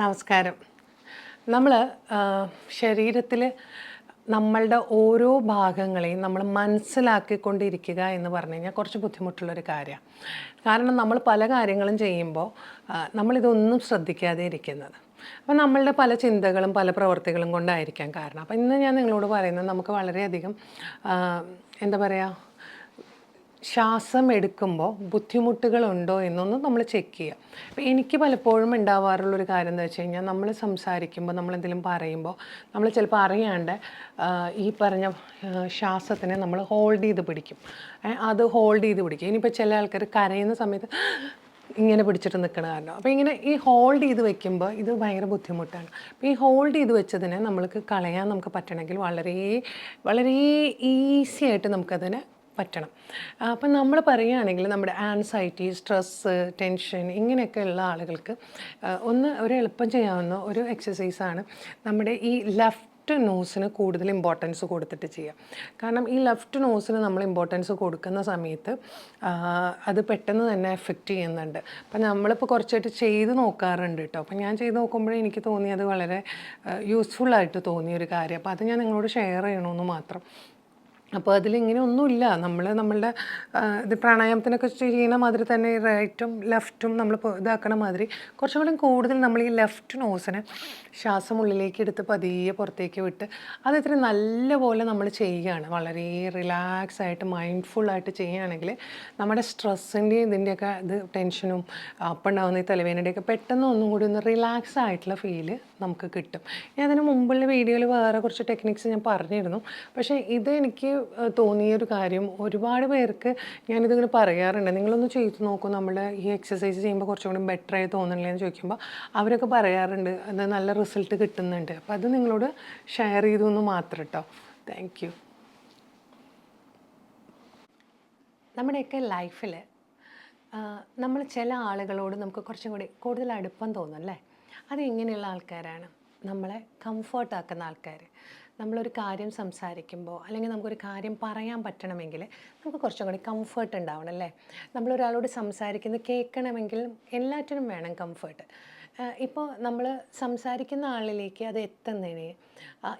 നമസ്കാരം. നമ്മൾ ശരീരത്തിൽ നമ്മളുടെ ഓരോ ഭാഗങ്ങളെയും നമ്മൾ മനസ്സിലാക്കിക്കൊണ്ടിരിക്കുക എന്ന് പറഞ്ഞു കഴിഞ്ഞാൽ കുറച്ച് ബുദ്ധിമുട്ടുള്ളൊരു കാര്യമാണ് കാരണം നമ്മൾ പല കാര്യങ്ങളും ചെയ്യുമ്പോൾ നമ്മളിതൊന്നും ശ്രദ്ധിക്കാതെ ഇരിക്കുന്നത്. അപ്പോൾ നമ്മളുടെ പല ചിന്തകളും പല പ്രവർത്തികളും കൊണ്ടായിരിക്കാം കാരണം. അപ്പോൾ ഇന്ന് ഞാൻ നിങ്ങളോട് പറയുന്നത് നമുക്ക് വളരെയധികം എന്താ പറയുക ശ്വാസം എടുക്കുമ്പോൾ ബുദ്ധിമുട്ടുകളുണ്ടോ എന്നൊന്ന് നമ്മൾ ചെക്ക് ചെയ്യുക. അപ്പോൾ എനിക്ക് പലപ്പോഴും ഉണ്ടാവാറുള്ളൊരു കാര്യം എന്താ വെച്ച് കഴിഞ്ഞാൽ നമ്മൾ സംസാരിക്കുമ്പോൾ നമ്മളെന്തെങ്കിലും പറയുമ്പോൾ നമ്മൾ ചിലപ്പോൾ അറിയാണ്ട് ഈ പറഞ്ഞ ശ്വാസത്തിനെ നമ്മൾ ഹോൾഡ് ചെയ്ത് പിടിക്കും. അത് ഹോൾഡ് ചെയ്ത് പിടിക്കും. ഇനിയിപ്പോൾ ചില ആൾക്കാർ കരയുന്ന സമയത്ത് ഇങ്ങനെ പിടിച്ചിട്ട് നിൽക്കണ കാരണം. അപ്പോൾ ഇങ്ങനെ ഈ ഹോൾഡ് ചെയ്ത് വെക്കുമ്പോൾ ഇത് ഭയങ്കര ബുദ്ധിമുട്ടാണ്. അപ്പോൾ ഈ ഹോൾഡ് ചെയ്ത് വെച്ചതിനെ നമ്മൾക്ക് കളയാൻ നമുക്ക് പറ്റണമെങ്കിൽ വളരെ വളരെ ഈസി ആയിട്ട് നമുക്കതിനെ പറ്റണം. അപ്പം നമ്മൾ പറയുകയാണെങ്കിൽ നമ്മുടെ ആൻസൈറ്റി സ്ട്രെസ്സ് ടെൻഷൻ ഇങ്ങനെയൊക്കെ ഉള്ള ആളുകൾക്ക് ഒന്ന് ഒരു എളുപ്പം ചെയ്യാവുന്ന ഒരു എക്സസൈസാണ് നമ്മുടെ ഈ ലെഫ്റ്റ് നോസിന് കൂടുതൽ ഇമ്പോർട്ടൻസ് കൊടുത്തിട്ട് ചെയ്യാം കാരണം ഈ ലെഫ്റ്റ് നോസിന് നമ്മൾ ഇമ്പോർട്ടൻസ് കൊടുക്കുന്ന സമയത്ത് അത് പെട്ടെന്ന് തന്നെ എഫക്റ്റ് ചെയ്യുന്നുണ്ട്. അപ്പം നമ്മളിപ്പോൾ കുറച്ചായിട്ട് ചെയ്ത് നോക്കാറുണ്ട് കേട്ടോ. അപ്പം ഞാൻ ചെയ്ത് നോക്കുമ്പോഴേ എനിക്ക് തോന്നി അത് വളരെ യൂസ്ഫുള്ളായിട്ട് തോന്നിയൊരു കാര്യം. അപ്പോൾ അത് ഞാൻ നിങ്ങളോട് ഷെയർ ചെയ്യണമെന്ന് മാത്രം. അപ്പോൾ അതിലിങ്ങനെ ഒന്നുമില്ല. നമ്മൾ നമ്മളുടെ ഇത് പ്രാണായാമത്തിനൊക്കെ ചെയ്യുന്ന മാതിരി തന്നെ റൈറ്റും ലെഫ്റ്റും നമ്മൾ ഇതാക്കണ മാതിരി കുറച്ചും കൂടി കൂടുതൽ നമ്മൾ ഈ ലെഫ്റ്റ് നോസിനെ ശ്വാസം ഉള്ളിലേക്ക് എടുത്ത് പതിയെ പുറത്തേക്ക് വിട്ട് അത് ഇത്തിരി നല്ലപോലെ നമ്മൾ ചെയ്യുകയാണ്. വളരെ റിലാക്സ് ആയിട്ട് മൈൻഡ്ഫുൾ ആയിട്ട് ചെയ്യുകയാണെങ്കിൽ നമ്മുടെ സ്ട്രെസ്സിന്റെയും ഇതിന്റെയൊക്കെ ഇത് ടെൻഷനും അപ്പ് ഉണ്ടാകുന്ന ഈ തലവേദനയുടെയൊക്കെ പെട്ടെന്ന് ഒന്നും കൂടി ഒന്ന് റിലാക്സ് ആയിട്ടുള്ള ഫീൽ നമുക്ക് കിട്ടും. ഞാൻ അതിന് മുമ്പുള്ള വീഡിയോയിൽ വേറെ കുറച്ച് ടെക്നിക്സ് ഞാൻ പറഞ്ഞിരുന്നു. പക്ഷേ ഇത് എനിക്ക് തോന്നിയൊരു കാര്യം. ഒരുപാട് പേർക്ക് ഞാനിതിങ്ങനെ പറയാറുണ്ട്. നിങ്ങളൊന്ന് ചെയ്തു നോക്കൂ. നമ്മൾ ഈ എക്സസൈസ് ചെയ്യുമ്പോൾ കുറച്ചും കൂടി ബെറ്റർ ആയി തോന്നുന്നില്ലേ എന്ന് ചോദിക്കുമ്പോൾ അവരൊക്കെ പറയാറുണ്ട്. അത് നല്ല റിസൾട്ട് കിട്ടുന്നുണ്ട്. അപ്പോൾ അത് നിങ്ങളോട് ഷെയർ ചെയ്തു എന്ന് മാത്രം കേട്ടോ താങ്ക് യു നമ്മുടെയൊക്കെ ലൈഫിൽ നമ്മൾ ചില ആളുകളോട് നമുക്ക് കുറച്ചും കൂടി കൂടുതൽ അടുപ്പം തോന്നും അല്ലേ? അത് ഇങ്ങനെയുള്ള ആൾക്കാരാണ്? നമ്മളെ കംഫർട്ടാക്കുന്ന ആൾക്കാർ നമ്മളൊരു കാര്യം സംസാരിക്കുമ്പോൾ അല്ലെങ്കിൽ നമുക്കൊരു കാര്യം പറയാൻ പറ്റണമെങ്കിൽ നമുക്ക് കുറച്ചും കൂടി കംഫർട്ട് ഉണ്ടാവണം അല്ലേ? നമ്മളൊരാളോട് സംസാരിക്കുന്നത് കേൾക്കണമെങ്കിൽ എല്ലാറ്റിനും വേണം കംഫർട്ട് ഇപ്പോൾ നമ്മൾ സംസാരിക്കുന്ന ആളിലേക്ക് അത് എത്തുന്നതിന്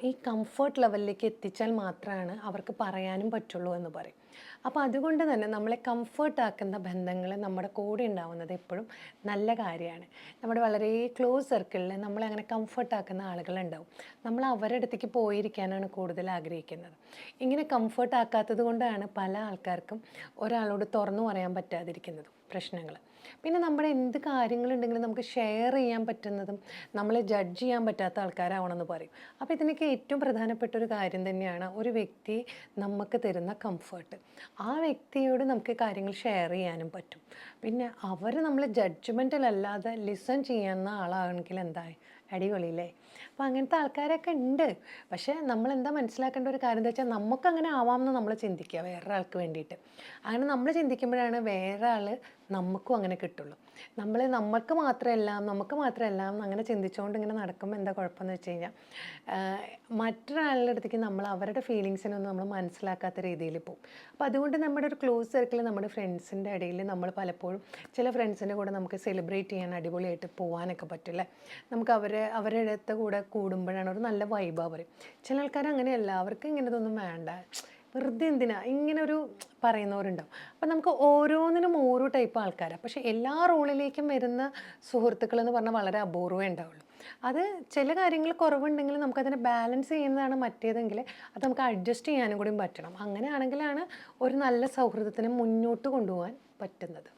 ഈ കംഫർട്ട് ലെവലിലേക്ക് എത്തിച്ചാൽ മാത്രമാണ് അവർക്ക് പറയാനും പറ്റുള്ളൂ എന്ന് പറയും. അപ്പോൾ അതുകൊണ്ട് തന്നെ നമ്മളെ കംഫർട്ട് ആക്കുന്ന ബന്ധങ്ങൾ നമ്മുടെ കൂടെ ഉണ്ടാവുന്നത് എപ്പോഴും നല്ല കാര്യമാണ്. നമ്മുടെ വളരെ ക്ലോസ് സർക്കിളിൽ നമ്മളെ അങ്ങനെ കംഫർട്ട് ആക്കുന്ന ആളുകളുണ്ടാവും. നമ്മൾ അവരുടെ അടുത്തേക്ക് പോയിരിക്കാനാണ് കൂടുതൽ ആഗ്രഹിക്കുന്നത്. ഇങ്ങനെ കംഫർട്ട് ആക്കാത്തത് കൊണ്ടാണ് പല ആൾക്കാർക്കും ഒരാളോട് തുറന്നു പറയാൻ പറ്റാതിരിക്കുന്നതും പ്രശ്നങ്ങൾ പിന്നെ നമ്മുടെ എന്ത് കാര്യങ്ങളുണ്ടെങ്കിലും നമുക്ക് ഷെയർ ചെയ്യാൻ പറ്റുന്നതും നമ്മളെ ജഡ്ജ് ചെയ്യാൻ പറ്റാത്ത ആൾക്കാരാവണമെന്ന് പറയും. അപ്പോൾ ഇതിനൊക്കെ ഏറ്റവും പ്രധാനപ്പെട്ട ഒരു കാര്യം തന്നെയാണ് ഒരു വ്യക്തി നമുക്ക് തരുന്ന കംഫർട്ട് ആ വ്യക്തിയോട് നമുക്ക് കാര്യങ്ങൾ ഷെയർ ചെയ്യാനും പറ്റും. പിന്നെ അവർ നമ്മൾ ജഡ്ജ്മെന്റിലല്ലാതെ ലിസൺ ചെയ്യുന്ന ആളാണെങ്കിൽ എന്തായി? അടിപൊളിയില്ലേ? അപ്പോൾ അങ്ങനത്തെ ആൾക്കാരൊക്കെ ഉണ്ട്. പക്ഷേ നമ്മൾ എന്താ മനസ്സിലാക്കേണ്ട ഒരു കാര്യം എന്താ വെച്ചാൽ നമുക്കങ്ങനെ ആവാമെന്ന് നമ്മൾ ചിന്തിക്കുക വേറൊരാൾക്ക് വേണ്ടിയിട്ട്. അങ്ങനെ നമ്മൾ ചിന്തിക്കുമ്പോഴാണ് വേറെ ആൾ നമുക്കും അങ്ങനെ കിട്ടുള്ളൂ. നമ്മൾ നമുക്ക് മാത്രമല്ല നമുക്ക് മാത്രമല്ല അങ്ങനെ ചിന്തിച്ചുകൊണ്ട് ഇങ്ങനെ നടക്കുമ്പോൾ എന്താ കുഴപ്പമെന്ന് വെച്ച് കഴിഞ്ഞാൽ മറ്റൊരാളുടെ അടുത്തേക്ക് നമ്മൾ അവരുടെ ഫീലിങ്സിനൊന്നും നമ്മൾ മനസ്സിലാക്കാത്ത രീതിയിൽ പോകും അപ്പോൾ അതുകൊണ്ട് നമ്മുടെ ഒരു ക്ലോസ് സർക്കിൾ നമ്മുടെ ഫ്രണ്ട്സിന്റെ ഇടയിൽ നമ്മൾ പലപ്പോഴും ചില ഫ്രണ്ട്സിന്റെ കൂടെ നമുക്ക് സെലിബ്രേറ്റ് ചെയ്യാൻ അടിപൊളിയായിട്ട് പോകാനൊക്കെ പറ്റില്ല നമുക്ക് അവരെ അവരുടെ അടുത്ത് കൂടെ കൂടുമ്പോഴാണ് ഒരു നല്ല വൈബ് പറയും. ചില ആൾക്കാർ അങ്ങനെയല്ല അവർക്ക് ഇങ്ങനെ ഇതൊന്നും വേണ്ട. വെറുതെ എന്തിനാ? ഇങ്ങനെ ഒരു പറയുന്നവരുണ്ടാവും. അപ്പം നമുക്ക് ഓരോന്നിനും ഓരോ ടൈപ്പ് ആൾക്കാരാണ് പക്ഷേ എല്ലാ റോളിലേക്കും വരുന്ന സുഹൃത്തുക്കൾ എന്ന് പറഞ്ഞാൽ വളരെ അപൂർവമേ ഉണ്ടാവുള്ളൂ. അത് ചില കാര്യങ്ങൾ കുറവുണ്ടെങ്കിൽ നമുക്കതിനെ ബാലൻസ് ചെയ്യുന്നതാണ് മറ്റേതെങ്കിൽ അത് നമുക്ക് അഡ്ജസ്റ്റ് ചെയ്യാനും കൂടി പറ്റണം. അങ്ങനെയാണെങ്കിലാണ് ഒരു നല്ല സൗഹൃദത്തിനെ മുന്നോട്ട് കൊണ്ടുപോകാൻ പറ്റുന്നത്.